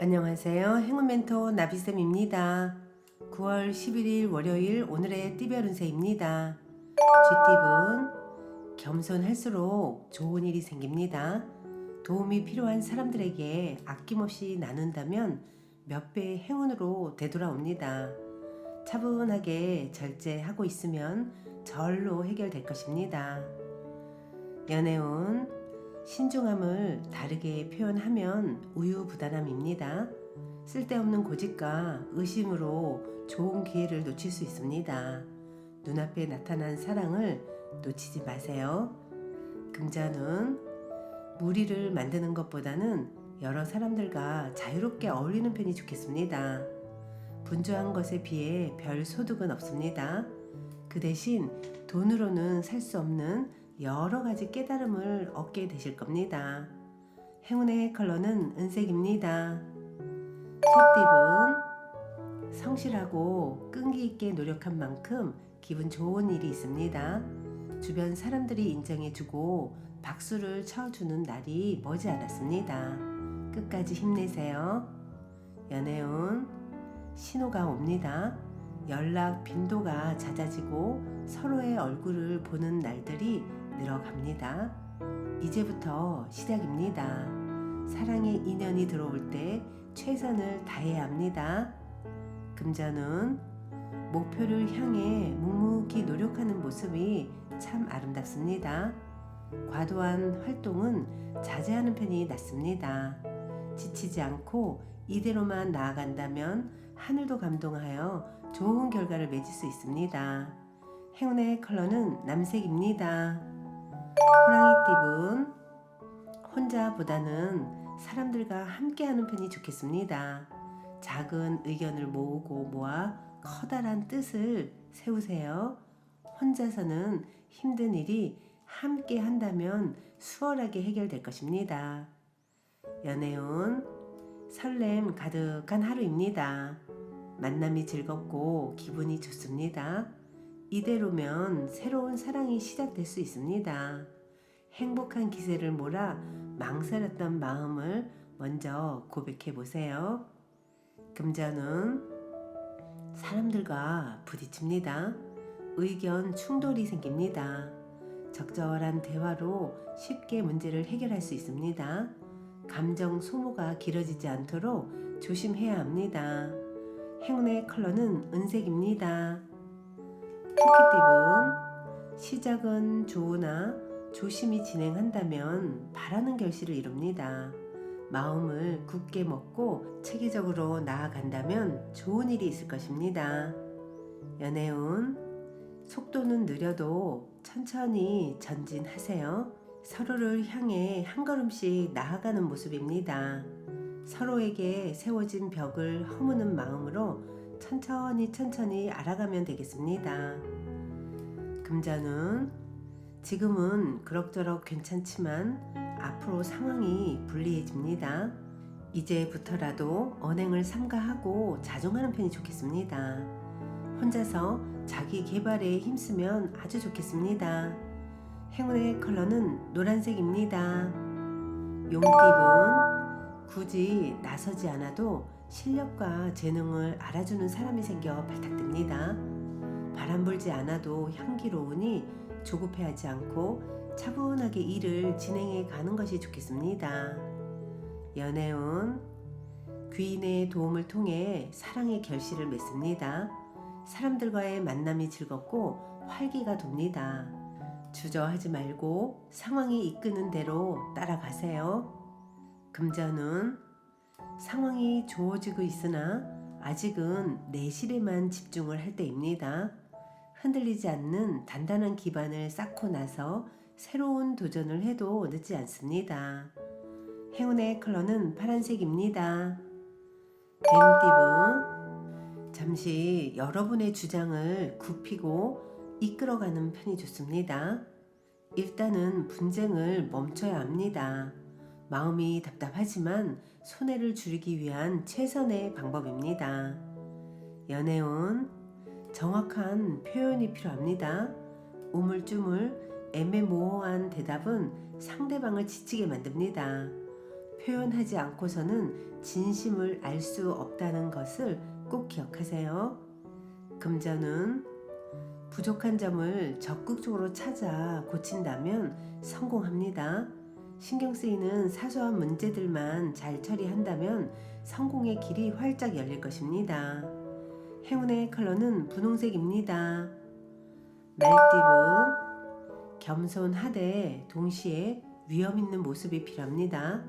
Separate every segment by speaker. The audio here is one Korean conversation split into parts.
Speaker 1: 안녕하세요. 행운 멘토 나비쌤입니다. 9월 11일 월요일 오늘의 띠별 운세입니다. 쥐띠분 겸손할수록 좋은 일이 생깁니다. 도움이 필요한 사람들에게 아낌없이 나눈다면 몇 배의 행운으로 되돌아옵니다. 차분하게 절제하고 있으면 절로 해결될 것입니다. 연애운 신중함을 다르게 표현하면 우유부단함입니다. 쓸데없는 고집과 의심으로 좋은 기회를 놓칠 수 있습니다. 눈앞에 나타난 사랑을 놓치지 마세요. 금자는 무리를 만드는 것보다는 여러 사람들과 자유롭게 어울리는 편이 좋겠습니다. 분주한 것에 비해 별 소득은 없습니다. 그 대신 돈으로는 살 수 없는 여러 가지 깨달음을 얻게 되실 겁니다. 행운의 컬러는 은색입니다. 소띠분 성실하고 끈기 있게 노력한 만큼 기분 좋은 일이 있습니다. 주변 사람들이 인정해주고 박수를 쳐주는 날이 머지 않았습니다. 끝까지 힘내세요. 연애운 신호가 옵니다. 연락 빈도가 잦아지고 서로의 얼굴을 보는 날들이 늘어갑니다. 이제부터 시작입니다. 사랑의 인연이 들어올 때 최선을 다해야 합니다. 금전은 목표를 향해 묵묵히 노력하는 모습이 참 아름답습니다. 과도한 활동은 자제하는 편이 낫습니다. 지치지 않고 이대로만 나아간다면 하늘도 감동하여 좋은 결과를 맺을 수 있습니다. 행운의 컬러는 남색입니다. 호랑이 띠분 혼자보다는 사람들과 함께하는 편이 좋겠습니다. 작은 의견을 모으고 모아 커다란 뜻을 세우세요. 혼자서는 힘든 일이 함께 한다면 수월하게 해결될 것입니다. 연애운 설렘 가득한 하루입니다. 만남이 즐겁고 기분이 좋습니다. 이대로면 새로운 사랑이 시작될 수 있습니다. 행복한 기세를 몰아 망설였던 마음을 먼저 고백해 보세요. 금전은 사람들과 부딪힙니다. 의견 충돌이 생깁니다. 적절한 대화로 쉽게 문제를 해결할 수 있습니다. 감정 소모가 길어지지 않도록 조심해야 합니다. 행운의 컬러는 은색입니다. 토끼띠분 시작은 좋으나 조심히 진행한다면 바라는 결실을 이룹니다. 마음을 굳게 먹고 체계적으로 나아간다면 좋은 일이 있을 것입니다. 연애운 속도는 느려도 천천히 전진하세요. 서로를 향해 한 걸음씩 나아가는 모습입니다. 서로에게 세워진 벽을 허무는 마음으로 천천히 천천히 알아가면 되겠습니다. 금자는 지금은 그럭저럭 괜찮지만 앞으로 상황이 불리해집니다. 이제부터라도 언행을 삼가하고 자중하는 편이 좋겠습니다. 혼자서 자기 개발에 힘쓰면 아주 좋겠습니다. 행운의 컬러는 노란색입니다. 용띠분 굳이 나서지 않아도 실력과 재능을 알아주는 사람이 생겨 발탁됩니다. 바람 불지 않아도 향기로우니 조급해하지 않고 차분하게 일을 진행해 가는 것이 좋겠습니다. 연애운 귀인의 도움을 통해 사랑의 결실을 맺습니다. 사람들과의 만남이 즐겁고 활기가 돕니다. 주저하지 말고 상황이 이끄는 대로 따라가세요. 금전은 상황이 좋아지고 있으나 아직은 내실에만 집중을 할 때입니다. 흔들리지 않는 단단한 기반을 쌓고 나서 새로운 도전을 해도 늦지 않습니다. 행운의 컬러는 파란색입니다. 뱀띠분 잠시 여러분의 주장을 굽히고 이끌어가는 편이 좋습니다. 일단은 분쟁을 멈춰야 합니다. 마음이 답답하지만 손해를 줄이기 위한 최선의 방법입니다. 연애운 정확한 표현이 필요합니다. 우물쭈물 애매모호한 대답은 상대방을 지치게 만듭니다. 표현하지 않고서는 진심을 알 수 없다는 것을 꼭 기억하세요. 금전은 부족한 점을 적극적으로 찾아 고친다면 성공합니다. 신경 쓰이는 사소한 문제들만 잘 처리한다면 성공의 길이 활짝 열릴 것입니다. 행운의 컬러는 분홍색입니다. 말띠분 겸손하되 동시에 위험 있는 모습이 필요합니다.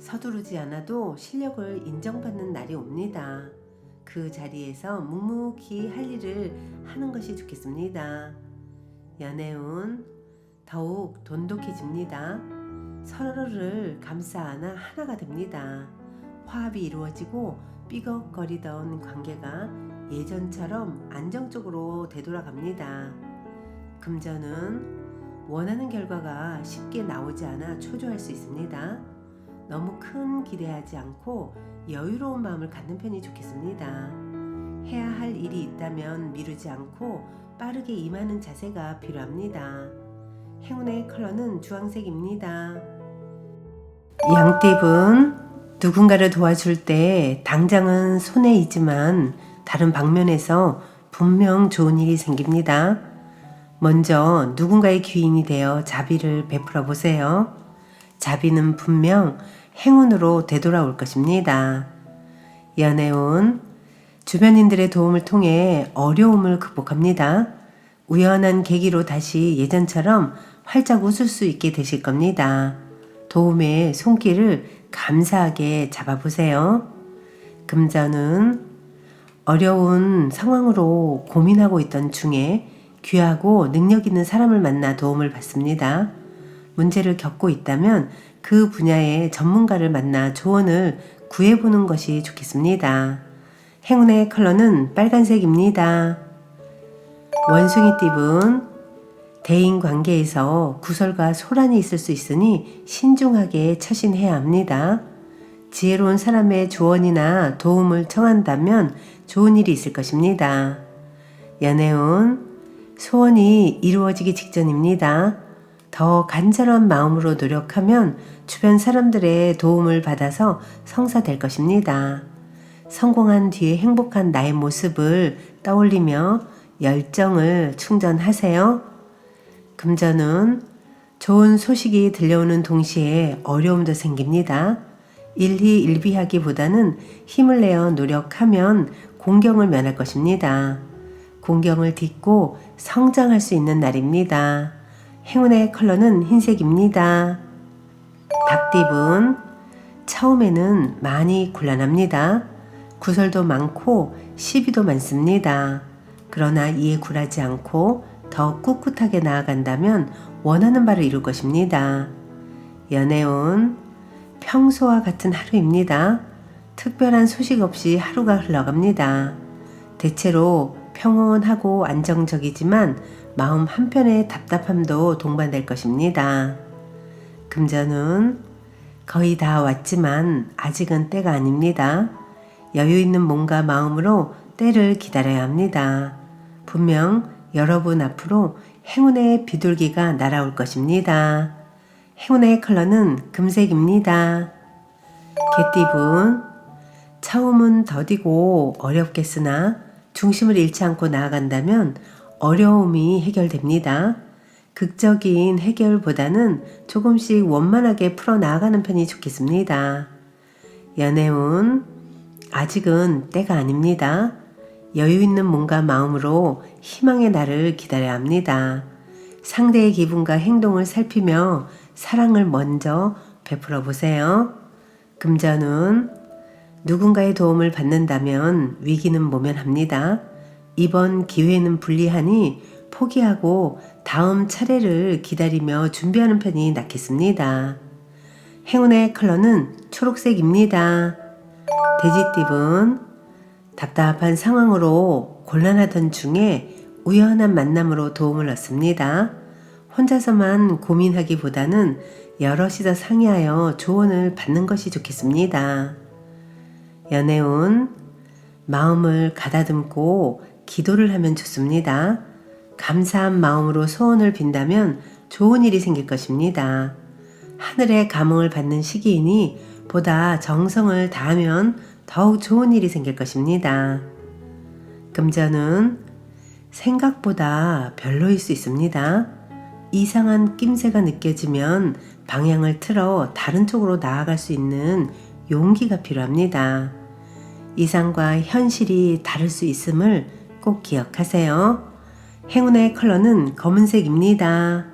Speaker 1: 서두르지 않아도 실력을 인정받는 날이 옵니다. 그 자리에서 묵묵히 할 일을 하는 것이 좋겠습니다. 연애운 더욱 돈독해집니다. 서로를 감싸 안아 하나가 됩니다. 화합이 이루어지고 삐걱거리던 관계가 예전처럼 안정적으로 되돌아갑니다. 금전은 원하는 결과가 쉽게 나오지 않아 초조할 수 있습니다. 너무 큰 기대하지 않고 여유로운 마음을 갖는 편이 좋겠습니다. 해야 할 일이 있다면 미루지 않고 빠르게 임하는 자세가 필요합니다. 행운의 컬러는 주황색입니다. 양띠분 누군가를 도와줄 때 당장은 손해이지만 다른 방면에서 분명 좋은 일이 생깁니다. 먼저 누군가의 귀인이 되어 자비를 베풀어 보세요. 자비는 분명 행운으로 되돌아올 것입니다. 연애운 주변인들의 도움을 통해 어려움을 극복합니다. 우연한 계기로 다시 예전처럼 활짝 웃을 수 있게 되실 겁니다. 도움의 손길을 감사하게 잡아보세요. 금전은 어려운 상황으로 고민하고 있던 중에 귀하고 능력 있는 사람을 만나 도움을 받습니다. 문제를 겪고 있다면 그 분야의 전문가를 만나 조언을 구해보는 것이 좋겠습니다. 행운의 컬러는 빨간색입니다. 원숭이띠분 대인 관계에서 구설과 소란이 있을 수 있으니 신중하게 처신해야 합니다. 지혜로운 사람의 조언이나 도움을 청한다면 좋은 일이 있을 것입니다. 연애운 소원이 이루어지기 직전입니다. 더 간절한 마음으로 노력하면 주변 사람들의 도움을 받아서 성사될 것입니다. 성공한 뒤에 행복한 나의 모습을 떠올리며 열정을 충전하세요. 금전은 좋은 소식이 들려오는 동시에 어려움도 생깁니다. 일희일비하기보다는 힘을 내어 노력하면 공경을 면할 것입니다. 공경을 딛고 성장할 수 있는 날입니다. 행운의 컬러는 흰색입니다. 닭띠분 처음에는 많이 곤란합니다. 구설도 많고 시비도 많습니다. 그러나 이에 굴하지 않고 더 꿋꿋하게 나아간다면 원하는 바를 이룰 것입니다. 연애운 평소와 같은 하루입니다. 특별한 소식 없이 하루가 흘러갑니다. 대체로 평온하고 안정적이지만 마음 한편의 답답함도 동반될 것입니다. 금전은 거의 다 왔지만 아직은 때가 아닙니다. 여유 있는 몸과 마음으로 때를 기다려야 합니다. 분명 여러분 앞으로 행운의 비둘기가 날아올 것입니다. 행운의 컬러는 금색입니다. 개띠분, 처음은 더디고 어렵겠으나 중심을 잃지 않고 나아간다면 어려움이 해결됩니다. 극적인 해결보다는 조금씩 원만하게 풀어 나아가는 편이 좋겠습니다. 연애운, 아직은 때가 아닙니다. 여유 있는 몸과 마음으로 희망의 날을 기다려야 합니다. 상대의 기분과 행동을 살피며 사랑을 먼저 베풀어 보세요. 금전은 누군가의 도움을 받는다면 위기는 모면합니다. 이번 기회는 불리하니 포기하고 다음 차례를 기다리며 준비하는 편이 낫겠습니다. 행운의 컬러는 초록색입니다. 돼지띠분 답답한 상황으로 곤란하던 중에 우연한 만남으로 도움을 얻습니다. 혼자서만 고민하기보다는 여럿이서 상의하여 조언을 받는 것이 좋겠습니다. 연애운 마음을 가다듬고 기도를 하면 좋습니다. 감사한 마음으로 소원을 빈다면 좋은 일이 생길 것입니다. 하늘의 감흥을 받는 시기이니 보다 정성을 다하면 더욱 좋은 일이 생길 것입니다. 금전은 생각보다 별로일 수 있습니다. 이상한 낌새가 느껴지면 방향을 틀어 다른 쪽으로 나아갈 수 있는 용기가 필요합니다. 이상과 현실이 다를 수 있음을 꼭 기억하세요. 행운의 컬러는 검은색입니다.